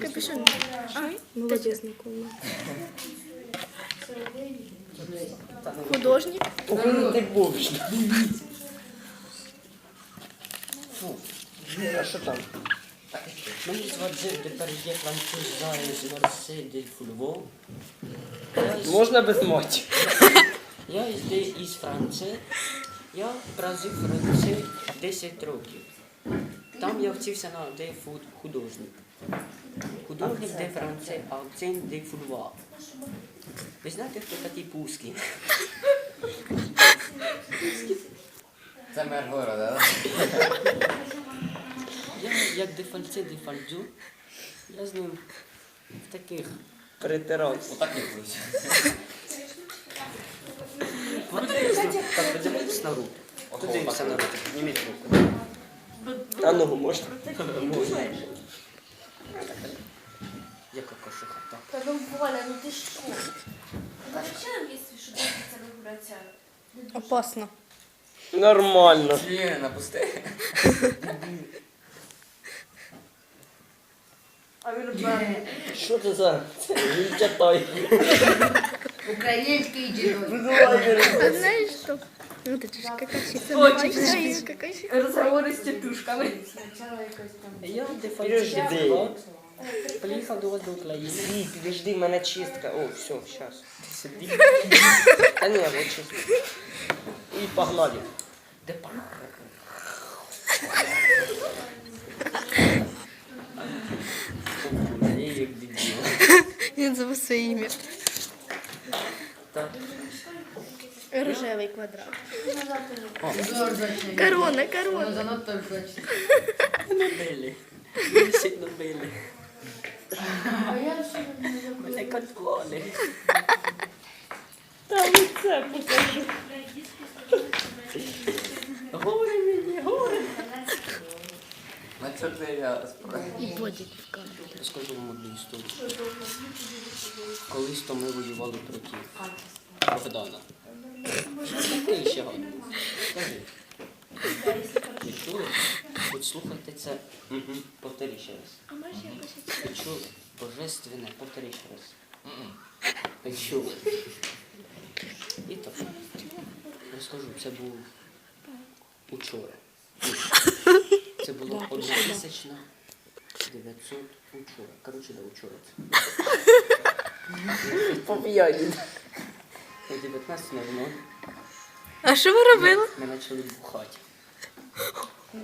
Капюшон. Молодець, Микола. Художник. Ой, ти. Фу. А що там? Мені звати тепер є француз зараз Марсель. Я Можна без моті. Я із, де- із Франції. Я прожив в Франції 10 років. Там я вчився на де художник. Художник де Франції, а акцент де Фульва. Ви знаєте, хто такий Пускін? Це мер города, Я як де фальце, де фальджу. Я з ним в таких Притирався. Отак і будь. Так, подивитись на руку. Подивитися на руку. Підніміть руку. А ногу можна? Яка кошиха, так. Та ну Коля, ну ти що? Та взагалі нам є що дивитися вигуляться? Опасно. Нормально. Члени напусти. А він бере. Що це за? Читай. Український дідусь. А знаешь что? Вот это же какая-то Очень какая Розговори з тітушками. Я де Підожди. фальце. Приїхав до вас до України. Ні, підожди, в мене чистка. О, все, зараз. Та ні, вот чистка. І погнали. Де пан? Я як дебіл. Він забув своє ім'я. Так. Рожевий квадрат. Корона, корона. Занадто жочно. Нобелі. Всі Нобелі. А я що не Мене контролі. Та лице покажи. Горе мені, горе. На чорний я справді. І бодік в камеру. Розкажу вам одну історію. Колись то ми воювали проти Богдана. Ще? Скажи. Ви чули? От слухайте це. Повтори ще раз. А може я пишу? Ви чули? Божественне, повтори ще раз. Ви чули? І так. Розкажу, це був учора. Це було 1900 учора. Коротше, да, учора це. Поп'яні. О 19.00 А що ви робили? ми почали бухати.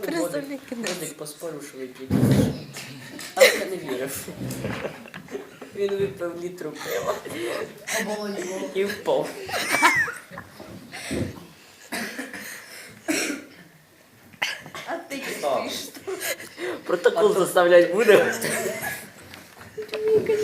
Представляєте? Водик поспорив, що ви прийдете. Але я не вірив. Він випив літру пива і впав. А ти Протокол заставлять буде. Ні,